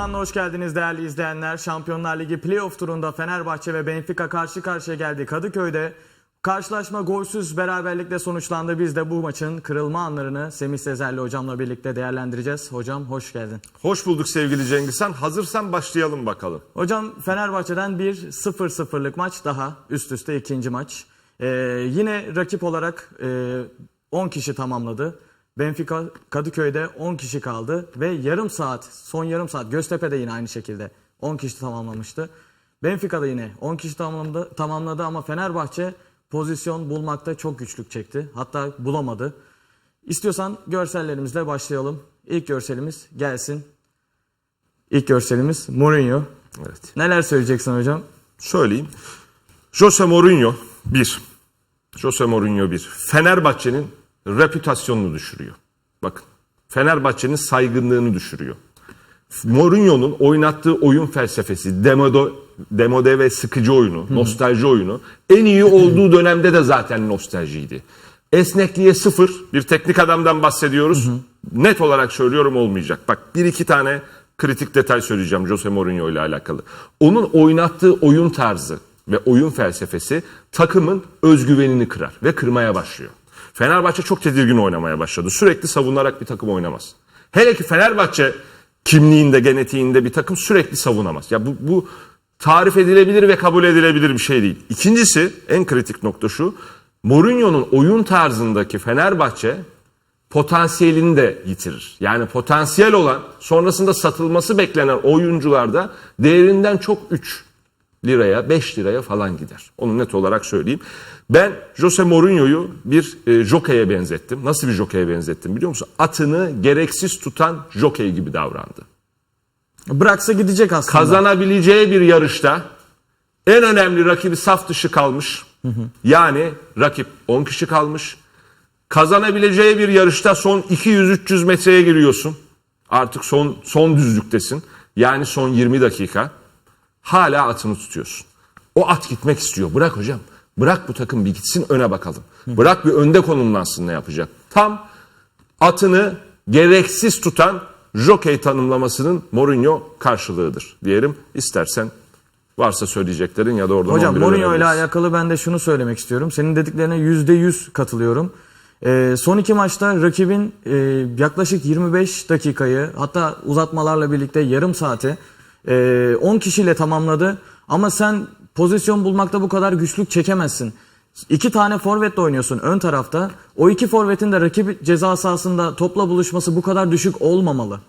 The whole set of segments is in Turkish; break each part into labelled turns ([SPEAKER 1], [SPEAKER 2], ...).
[SPEAKER 1] Kırılma hoş geldiniz değerli izleyenler. Şampiyonlar Ligi playoff turunda Fenerbahçe ve Benfica karşı karşıya geldi Kadıköy'de. Karşılaşma golsüz beraberlikle sonuçlandı. Biz de bu maçın kırılma anlarını Semih Sezerli hocamla birlikte değerlendireceğiz. Hocam hoş geldin.
[SPEAKER 2] Hoş bulduk sevgili Cengiz Han. Hazırsan başlayalım bakalım.
[SPEAKER 1] Hocam Fenerbahçe'den bir 0-0'lık maç daha. Üst üste ikinci maç. Ee, yine rakip olarak e, 10 kişi tamamladı. Benfica Kadıköy'de 10 kişi kaldı ve yarım saat, son yarım saat Göztepe'de yine aynı şekilde 10 kişi tamamlamıştı. Benfica'da yine 10 kişi tamamladı, tamamladı ama Fenerbahçe pozisyon bulmakta çok güçlük çekti. Hatta bulamadı. İstiyorsan görsellerimizle başlayalım. İlk görselimiz gelsin. İlk görselimiz Mourinho.
[SPEAKER 2] Evet.
[SPEAKER 1] Neler söyleyeceksin hocam?
[SPEAKER 2] Söyleyeyim. Jose Mourinho bir. Jose Mourinho bir. Fenerbahçe'nin reputasyonunu düşürüyor. Bakın. Fenerbahçe'nin saygınlığını düşürüyor. Mourinho'nun oynattığı oyun felsefesi, demode, demode ve sıkıcı oyunu, nostalji oyunu en iyi olduğu dönemde de zaten nostaljiydi. Esnekliğe sıfır bir teknik adamdan bahsediyoruz. Net olarak söylüyorum olmayacak. Bak bir iki tane kritik detay söyleyeceğim Jose Mourinho ile alakalı. Onun oynattığı oyun tarzı ve oyun felsefesi takımın özgüvenini kırar ve kırmaya başlıyor. Fenerbahçe çok tedirgin oynamaya başladı. Sürekli savunarak bir takım oynamaz. Hele ki Fenerbahçe kimliğinde, genetiğinde bir takım sürekli savunamaz. Ya bu, bu tarif edilebilir ve kabul edilebilir bir şey değil. İkincisi en kritik nokta şu. Mourinho'nun oyun tarzındaki Fenerbahçe potansiyelini de yitirir. Yani potansiyel olan sonrasında satılması beklenen oyuncularda değerinden çok 3 liraya 5 liraya falan gider. Onu net olarak söyleyeyim. Ben Jose Mourinho'yu bir e, jokeye benzettim. Nasıl bir jokeye benzettim biliyor musun? Atını gereksiz tutan jokey gibi davrandı.
[SPEAKER 1] Bıraksa gidecek aslında.
[SPEAKER 2] Kazanabileceği bir yarışta en önemli rakibi saf dışı kalmış. Yani rakip 10 kişi kalmış. Kazanabileceği bir yarışta son 200-300 metreye giriyorsun. Artık son son düzlüktesin. Yani son 20 dakika. Hala atını tutuyorsun. O at gitmek istiyor. Bırak hocam. Bırak bu takım bir gitsin öne bakalım. Bırak bir önde konumlansın ne yapacak. Tam atını gereksiz tutan jockey tanımlamasının Mourinho karşılığıdır diyelim. İstersen varsa söyleyeceklerin ya da oradan
[SPEAKER 1] Hocam
[SPEAKER 2] 11'e
[SPEAKER 1] Mourinho ile alakalı ben de şunu söylemek istiyorum. Senin dediklerine %100 katılıyorum. Ee, son iki maçta rakibin e, yaklaşık 25 dakikayı hatta uzatmalarla birlikte yarım saati e, 10 kişiyle tamamladı. Ama sen pozisyon bulmakta bu kadar güçlük çekemezsin. İki tane forvetle oynuyorsun ön tarafta. O iki forvetin de rakip ceza sahasında topla buluşması bu kadar düşük olmamalı.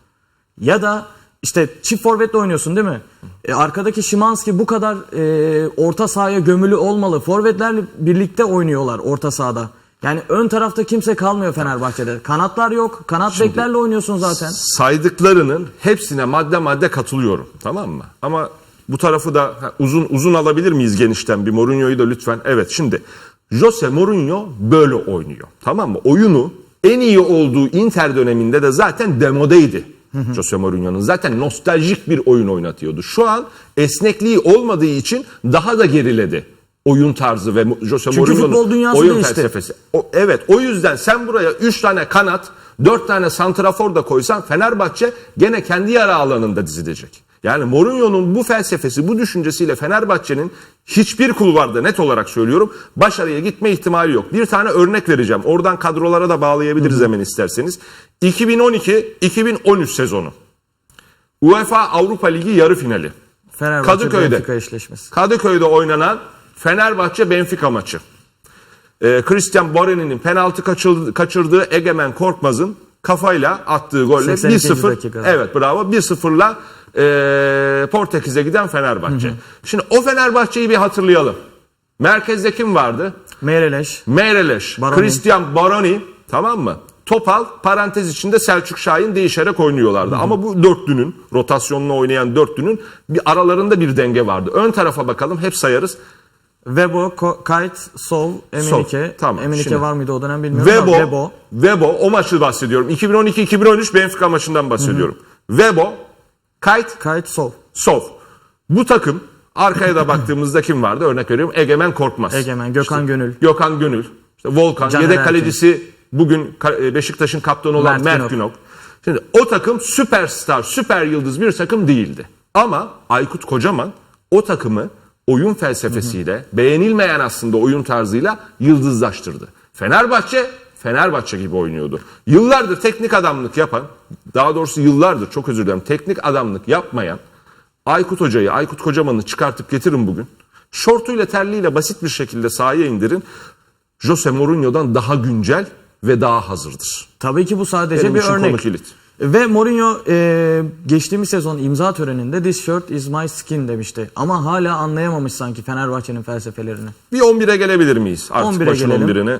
[SPEAKER 1] Ya da işte çift forvetle oynuyorsun değil mi? E, arkadaki Şimanski bu kadar e, orta sahaya gömülü olmalı. Forvetlerle birlikte oynuyorlar orta sahada. Yani ön tarafta kimse kalmıyor Fenerbahçe'de. Kanatlar yok. Kanat beklerle oynuyorsun zaten.
[SPEAKER 2] saydıklarının hepsine madde madde katılıyorum. Tamam mı? Ama bu tarafı da uzun uzun alabilir miyiz genişten bir Mourinho'yu da lütfen. Evet şimdi Jose Mourinho böyle oynuyor. Tamam mı? Oyunu en iyi olduğu Inter döneminde de zaten demodeydi. Jose Mourinho'nun zaten nostaljik bir oyun oynatıyordu. Şu an esnekliği olmadığı için daha da geriledi. Oyun tarzı ve Jose Mourinho'nun oyun
[SPEAKER 1] değişti.
[SPEAKER 2] felsefesi. O, evet o yüzden sen buraya 3 tane kanat, 4 tane santrafor da koysan Fenerbahçe gene kendi yara alanında dizilecek. Yani Mourinho'nun bu felsefesi, bu düşüncesiyle Fenerbahçe'nin hiçbir kulvarda net olarak söylüyorum başarıya gitme ihtimali yok. Bir tane örnek vereceğim. Oradan kadrolara da bağlayabiliriz hemen isterseniz. 2012-2013 sezonu. UEFA Avrupa Ligi yarı finali.
[SPEAKER 1] Fenerbahçe
[SPEAKER 2] Kadıköy'de.
[SPEAKER 1] Benfica eşleşmesi.
[SPEAKER 2] Kadıköy'de oynanan Fenerbahçe Benfica maçı. Ee, Christian Boreni'nin penaltı kaçırdı- kaçırdığı Egemen Korkmaz'ın kafayla attığı golle
[SPEAKER 1] 82.
[SPEAKER 2] 1-0
[SPEAKER 1] dakikada.
[SPEAKER 2] evet bravo 1-0'la e, Portekiz'e giden Fenerbahçe. Şimdi o Fenerbahçe'yi bir hatırlayalım. Merkezde kim vardı?
[SPEAKER 1] Meyreleş.
[SPEAKER 2] Meireles,
[SPEAKER 1] Baroni.
[SPEAKER 2] Christian Baroni tamam mı? Topal parantez içinde Selçuk Şahin değişerek oynuyorlardı. Ama bu dörtlünün rotasyonla oynayan dörtlünün bir aralarında bir denge vardı. Ön tarafa bakalım hep sayarız.
[SPEAKER 1] Vebo, Ko- Kayt, Sol, Emenike.
[SPEAKER 2] Tamam,
[SPEAKER 1] Emenike
[SPEAKER 2] şimdi.
[SPEAKER 1] var mıydı o dönem bilmiyorum
[SPEAKER 2] Vebo,
[SPEAKER 1] ama Vebo.
[SPEAKER 2] Vebo o maçı bahsediyorum. 2012-2013 Benfica maçından bahsediyorum. Vebo, Kayt,
[SPEAKER 1] Kayt, Sol.
[SPEAKER 2] Sov. Bu takım arkaya da baktığımızda kim vardı? Örnek veriyorum Egemen Korkmaz.
[SPEAKER 1] Egemen, Gökhan Gönül.
[SPEAKER 2] Gökhan Gönül, işte Volkan,
[SPEAKER 1] Caner
[SPEAKER 2] yedek
[SPEAKER 1] Erkin.
[SPEAKER 2] kalecisi bugün Ka- e, Beşiktaş'ın kaptanı olan
[SPEAKER 1] Mert
[SPEAKER 2] Mert,
[SPEAKER 1] Günok.
[SPEAKER 2] Günok. Şimdi o takım süperstar, süper yıldız bir takım değildi. Ama Aykut Kocaman o takımı oyun felsefesiyle, beğenilmeyen aslında oyun tarzıyla yıldızlaştırdı. Fenerbahçe, Fenerbahçe gibi oynuyordu. Yıllardır teknik adamlık yapan, daha doğrusu yıllardır çok özür dilerim, teknik adamlık yapmayan Aykut Hoca'yı, Aykut Kocaman'ı çıkartıp getirin bugün. Şortuyla terliyle basit bir şekilde sahaya indirin. Jose Mourinho'dan daha güncel ve daha hazırdır.
[SPEAKER 1] Tabii ki bu sadece
[SPEAKER 2] Benim
[SPEAKER 1] bir örnek.
[SPEAKER 2] konu kilit.
[SPEAKER 1] Ve Mourinho e, geçtiğimiz sezon imza töreninde this shirt is my skin demişti. Ama hala anlayamamış sanki Fenerbahçe'nin felsefelerini.
[SPEAKER 2] Bir 11'e gelebilir miyiz? Artık
[SPEAKER 1] 11'e
[SPEAKER 2] başın
[SPEAKER 1] gelelim.
[SPEAKER 2] 11'ine.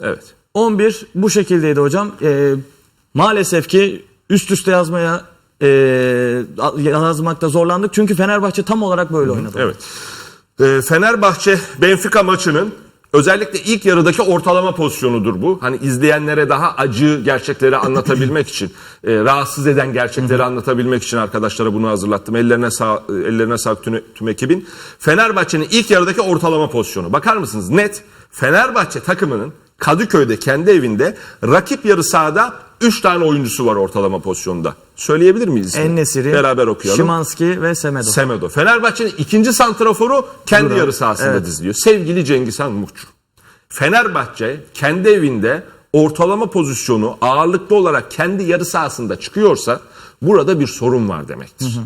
[SPEAKER 2] Evet.
[SPEAKER 1] 11 bu şekildeydi hocam. E, maalesef ki üst üste yazmaya e, yazmakta zorlandık. Çünkü Fenerbahçe tam olarak böyle oynadı.
[SPEAKER 2] Evet. Ee, Fenerbahçe Benfica maçının özellikle ilk yarıdaki ortalama pozisyonudur bu. Hani izleyenlere daha acı gerçekleri anlatabilmek için, e, rahatsız eden gerçekleri anlatabilmek için arkadaşlara bunu hazırlattım. Ellerine sağ ellerine sağlık tüm, tüm ekibin. Fenerbahçe'nin ilk yarıdaki ortalama pozisyonu. Bakar mısınız? Net Fenerbahçe takımının Kadıköy'de kendi evinde rakip yarı sahada 3 tane oyuncusu var ortalama pozisyonda. Söyleyebilir miyiz?
[SPEAKER 1] En-Nesyri,
[SPEAKER 2] Beraber okuyalım.
[SPEAKER 1] Şimanski ve Semedo.
[SPEAKER 2] Semedo. Fenerbahçe'nin ikinci santraforu kendi
[SPEAKER 1] Duran,
[SPEAKER 2] yarı sahasında
[SPEAKER 1] evet.
[SPEAKER 2] diziliyor. Sevgili Cengizhan Muhçu. Fenerbahçe kendi evinde ortalama pozisyonu ağırlıklı olarak kendi yarı sahasında çıkıyorsa burada bir sorun var demektir.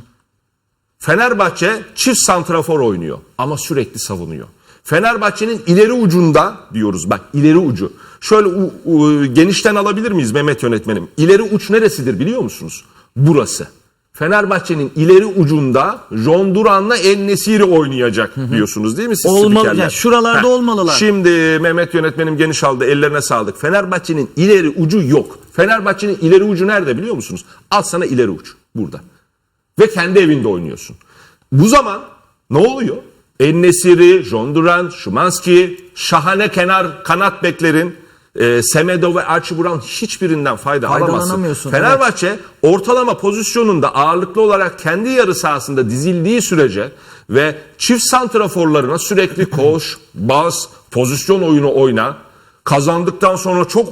[SPEAKER 2] Fenerbahçe çift santrafor oynuyor ama sürekli savunuyor. Fenerbahçe'nin ileri ucunda diyoruz bak ileri ucu. Şöyle u- u- genişten alabilir miyiz Mehmet yönetmenim? İleri uç neresidir biliyor musunuz? Burası. Fenerbahçe'nin ileri ucunda John Duran'la En Nesiri oynayacak diyorsunuz değil mi siz
[SPEAKER 1] Olmalı,
[SPEAKER 2] spikerler?
[SPEAKER 1] yani şuralarda olmalılar.
[SPEAKER 2] Şimdi Mehmet yönetmenim geniş aldı ellerine sağlık. Fenerbahçe'nin ileri ucu yok. Fenerbahçe'nin ileri ucu nerede biliyor musunuz? Al sana ileri uç burada ve kendi evinde oynuyorsun. Bu zaman ne oluyor? Ennesiri, John Duran, Szymanski, şahane kenar kanat beklerin, e, Semedo ve Archie Brown hiçbirinden fayda alamazsın. Fenerbahçe ortalama pozisyonunda ağırlıklı olarak kendi yarı sahasında dizildiği sürece ve çift santraforlarına sürekli koş, bas, pozisyon oyunu oyna. Kazandıktan sonra çok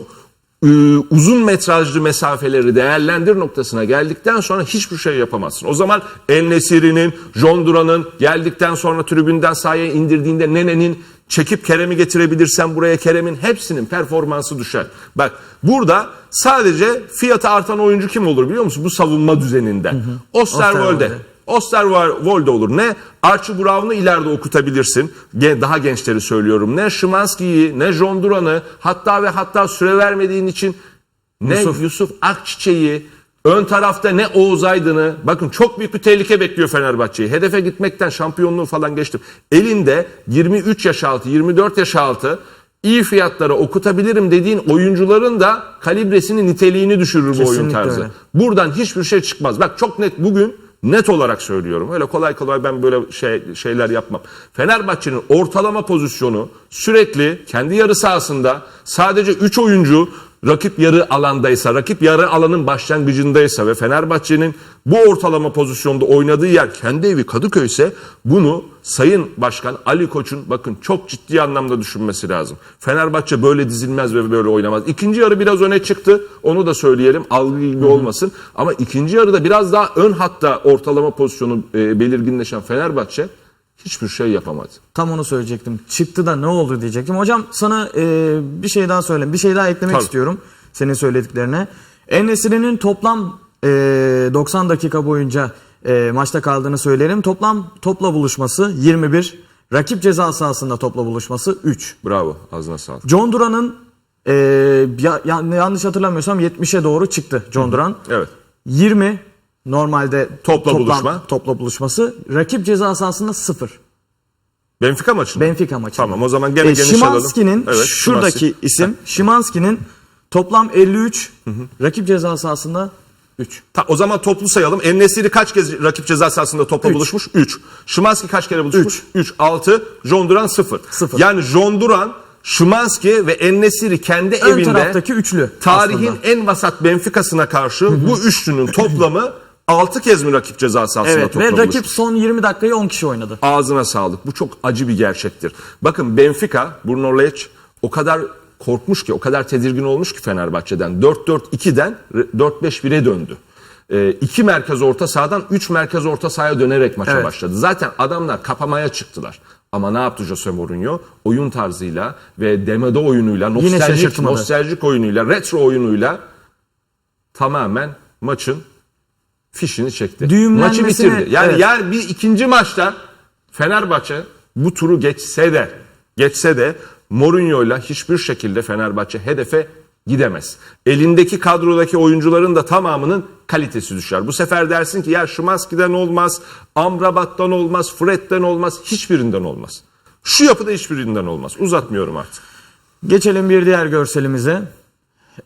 [SPEAKER 2] uzun metrajlı mesafeleri değerlendir noktasına geldikten sonra hiçbir şey yapamazsın. O zaman El Nesiri'nin, John Duran'ın geldikten sonra tribünden sahaya indirdiğinde Nene'nin çekip Kerem'i getirebilirsen buraya Kerem'in hepsinin performansı düşer. Bak burada sadece fiyatı artan oyuncu kim olur biliyor musun? Bu savunma düzeninde. Osterwolde.
[SPEAKER 1] Osterwolde.
[SPEAKER 2] Osterwolde olur. Ne Archie Brown'u ileride okutabilirsin. Daha gençleri söylüyorum. Ne Szymanski'yi, ne John Duran'ı hatta ve hatta süre vermediğin için ne
[SPEAKER 1] Yusuf.
[SPEAKER 2] Yusuf, Akçiçek'i, ön tarafta ne Oğuz Aydın'ı. Bakın çok büyük bir tehlike bekliyor Fenerbahçe'yi. Hedefe gitmekten şampiyonluğu falan geçtim. Elinde 23 yaş altı, 24 yaş altı iyi fiyatlara okutabilirim dediğin oyuncuların da kalibresini, niteliğini düşürür bu oyun
[SPEAKER 1] Kesinlikle
[SPEAKER 2] tarzı.
[SPEAKER 1] öyle.
[SPEAKER 2] Buradan hiçbir şey çıkmaz. Bak çok net bugün net olarak söylüyorum. Öyle kolay kolay ben böyle şey şeyler yapmam. Fenerbahçe'nin ortalama pozisyonu sürekli kendi yarı sahasında sadece 3 oyuncu rakip yarı alandaysa, rakip yarı alanın başlangıcındaysa ve Fenerbahçe'nin bu ortalama pozisyonda oynadığı yer kendi evi Kadıköy ise bunu Sayın Başkan Ali Koç'un bakın çok ciddi anlamda düşünmesi lazım. Fenerbahçe böyle dizilmez ve böyle oynamaz. İkinci yarı biraz öne çıktı. Onu da söyleyelim. Algı gibi olmasın. Ama ikinci yarıda biraz daha ön hatta ortalama pozisyonu e, belirginleşen Fenerbahçe hiçbir şey yapamadı.
[SPEAKER 1] Tam onu söyleyecektim. Çıktı da ne oldu diyecektim. Hocam sana e, bir şey daha söyleyeyim. Bir şey daha eklemek
[SPEAKER 2] Tabii.
[SPEAKER 1] istiyorum senin söylediklerine. Enesiri'nin toplam e, 90 dakika boyunca e, maçta kaldığını söyleyelim. Toplam topla buluşması 21. Rakip ceza sahasında topla buluşması 3.
[SPEAKER 2] Bravo. Ağzına sağlık.
[SPEAKER 1] John Duran'ın e, ya, ya- yanlış hatırlamıyorsam 70'e doğru çıktı John Duran.
[SPEAKER 2] Evet.
[SPEAKER 1] 20 normalde
[SPEAKER 2] Topla buluşma.
[SPEAKER 1] Topla buluşması. Rakip ceza sahasında 0.
[SPEAKER 2] Benfica maçı mı?
[SPEAKER 1] Benfica maçı.
[SPEAKER 2] Tamam o zaman gene
[SPEAKER 1] E,
[SPEAKER 2] geniş alalım.
[SPEAKER 1] Şimanski'nin
[SPEAKER 2] Evet,
[SPEAKER 1] şuradaki
[SPEAKER 2] Szymanski.
[SPEAKER 1] isim Şimanski'nin toplam 53 rakip ceza sahasında 3.
[SPEAKER 2] Ta, o zaman toplu sayalım. Ennesiri kaç kez rakip ceza sahasında topla
[SPEAKER 1] Üç.
[SPEAKER 2] buluşmuş? 3. Şimanski kaç kere buluşmuş? 3. 6. John Duran 0.
[SPEAKER 1] Sıfır.
[SPEAKER 2] Yani John Duran, Şimanski ve Ennesiri kendi
[SPEAKER 1] Ön
[SPEAKER 2] evinde
[SPEAKER 1] taraftaki üçlü.
[SPEAKER 2] tarihin
[SPEAKER 1] aslında.
[SPEAKER 2] en vasat Benfica'sına karşı bu üçlünün toplamı 6 kez mi rakip ceza sahasında
[SPEAKER 1] Evet ve rakip son 20 dakikayı 10 kişi oynadı.
[SPEAKER 2] Ağzına sağlık. Bu çok acı bir gerçektir. Bakın Benfica, Bruno Lage o kadar korkmuş ki o kadar tedirgin olmuş ki Fenerbahçe'den 4-4-2'den 4-5-1'e döndü. E, iki merkez orta sahadan 3 merkez orta sahaya dönerek maça
[SPEAKER 1] Evet.
[SPEAKER 2] başladı. Zaten adamlar kapamaya çıktılar. Ama ne yaptı Jose Mourinho? Oyun tarzıyla ve demede oyunuyla, nostaljik,
[SPEAKER 1] şaşırtmadı.
[SPEAKER 2] nostaljik oyunuyla, retro oyunuyla tamamen maçın fişini çekti. Maçı bitirdi. Yani
[SPEAKER 1] evet.
[SPEAKER 2] yani bir ikinci maçta Fenerbahçe bu turu geçse de geçse de Mourinho'yla hiçbir şekilde Fenerbahçe hedefe gidemez. Elindeki kadrodaki oyuncuların da tamamının kalitesi düşer. Bu sefer dersin ki ya Şimanski'den olmaz, Amrabat'tan olmaz, Fred'den olmaz, hiçbirinden olmaz. Şu yapıda hiçbirinden olmaz. Uzatmıyorum artık.
[SPEAKER 1] Geçelim bir diğer görselimize.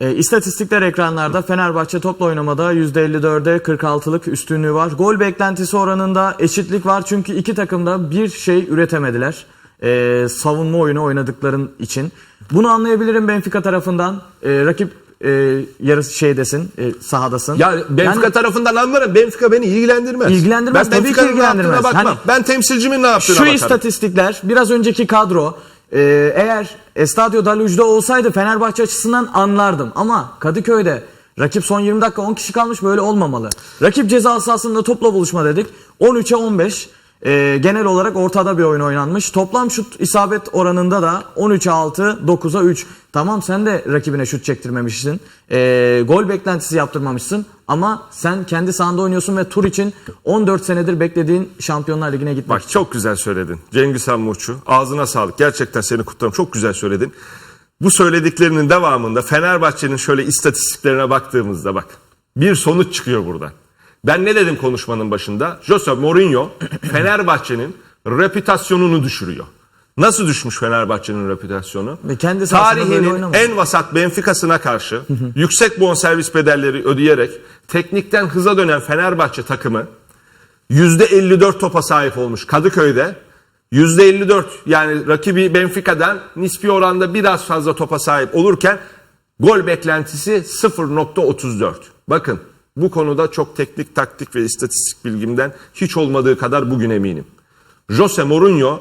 [SPEAKER 1] E, istatistikler ekranlarda Fenerbahçe topla oynamada %54'e 46'lık üstünlüğü var. Gol beklentisi oranında eşitlik var çünkü iki takım da bir şey üretemediler. E, savunma oyunu oynadıkların için. Bunu anlayabilirim Benfica tarafından. E, rakip e, yarısı şeydesin, e, sahadasın.
[SPEAKER 2] Ya Benfica
[SPEAKER 1] Yani
[SPEAKER 2] tarafından anlarım. Benfica beni ilgilendirmez.
[SPEAKER 1] İlgilendirmez,
[SPEAKER 2] Ben
[SPEAKER 1] tabii ki ilgilendirmez.
[SPEAKER 2] bakmam.
[SPEAKER 1] Hani-
[SPEAKER 2] ben temsilcimin ne yaptığına
[SPEAKER 1] Şu
[SPEAKER 2] bakarım.
[SPEAKER 1] istatistikler, biraz önceki kadro e, eğer Estadio Daluj'da olsaydı Fenerbahçe açısından anlardım. Ama Kadıköy'de rakip son 20 dakika 10 kişi kalmış böyle olmamalı. Rakip ceza sahasında topla buluşma dedik. 13'e 15. E, genel olarak ortada bir oyun oynanmış. Toplam şut isabet oranında da 13'e 6, 9'a 3. Tamam sen de rakibine şut çektirmemişsin. E, gol beklentisi yaptırmamışsın. Ama sen kendi sahanda oynuyorsun ve tur için 14 senedir beklediğin Şampiyonlar Ligi'ne gitmek
[SPEAKER 2] Bak çok güzel söyledin. Cengiz Han Murçu. Ağzına sağlık. Gerçekten seni kutlarım. Çok güzel söyledin. Bu söylediklerinin devamında Fenerbahçe'nin şöyle istatistiklerine baktığımızda bak. Bir sonuç çıkıyor buradan. Ben ne dedim konuşmanın başında? Jose Mourinho Fenerbahçe'nin reputasyonunu düşürüyor. Nasıl düşmüş Fenerbahçe'nin reputasyonu?
[SPEAKER 1] Ve kendi
[SPEAKER 2] Tarihinin en vasat Benfica'sına karşı yüksek bonservis bedelleri ödeyerek teknikten hıza dönen Fenerbahçe takımı %54 topa sahip olmuş Kadıköy'de. %54 yani rakibi Benfica'dan nispi oranda biraz fazla topa sahip olurken gol beklentisi 0.34. Bakın bu konuda çok teknik, taktik ve istatistik bilgimden hiç olmadığı kadar bugün eminim. Jose Mourinho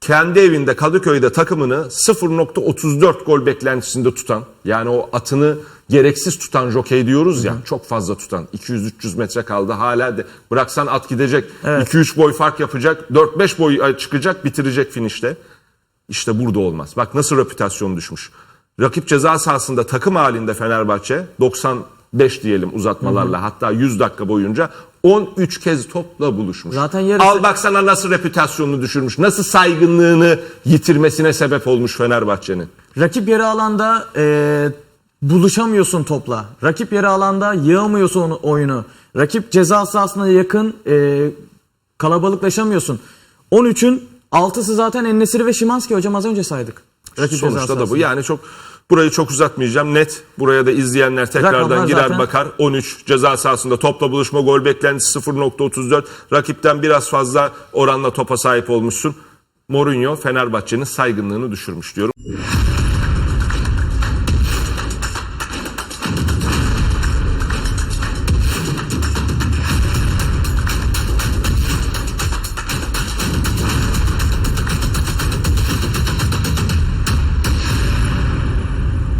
[SPEAKER 2] kendi evinde Kadıköy'de takımını 0.34 gol beklentisinde tutan yani o atını gereksiz tutan jokey diyoruz ya çok fazla tutan 200-300 metre kaldı hala de bıraksan at gidecek 2-3 boy fark yapacak 4-5 boy çıkacak bitirecek finişte. İşte burada olmaz. Bak nasıl reputasyon düşmüş. Rakip ceza sahasında takım halinde Fenerbahçe 95 diyelim uzatmalarla hatta 100 dakika boyunca 13 kez topla buluşmuş.
[SPEAKER 1] Zaten yarısı-
[SPEAKER 2] Al bak sana nasıl reputasyonunu düşürmüş. Nasıl saygınlığını yitirmesine sebep olmuş Fenerbahçe'nin.
[SPEAKER 1] Rakip yarı alanda e, buluşamıyorsun topla. Rakip yarı alanda yığamıyorsun onu- oyunu. Rakip ceza sahasına yakın e, kalabalıklaşamıyorsun. 13'ün 6'sı zaten Ennesiri ve Şimanski hocam az önce saydık. Rakip ceza
[SPEAKER 2] Sonuçta da bu. Yani çok burayı çok uzatmayacağım. Net buraya da izleyenler tekrardan
[SPEAKER 1] Rakamlar
[SPEAKER 2] girer
[SPEAKER 1] zaten-
[SPEAKER 2] bakar. 13 ceza sahasında topla buluşma gol beklentisi 0.34. Rakipten biraz fazla oranla topa sahip olmuşsun. Mourinho Fenerbahçe'nin saygınlığını düşürmüş diyorum.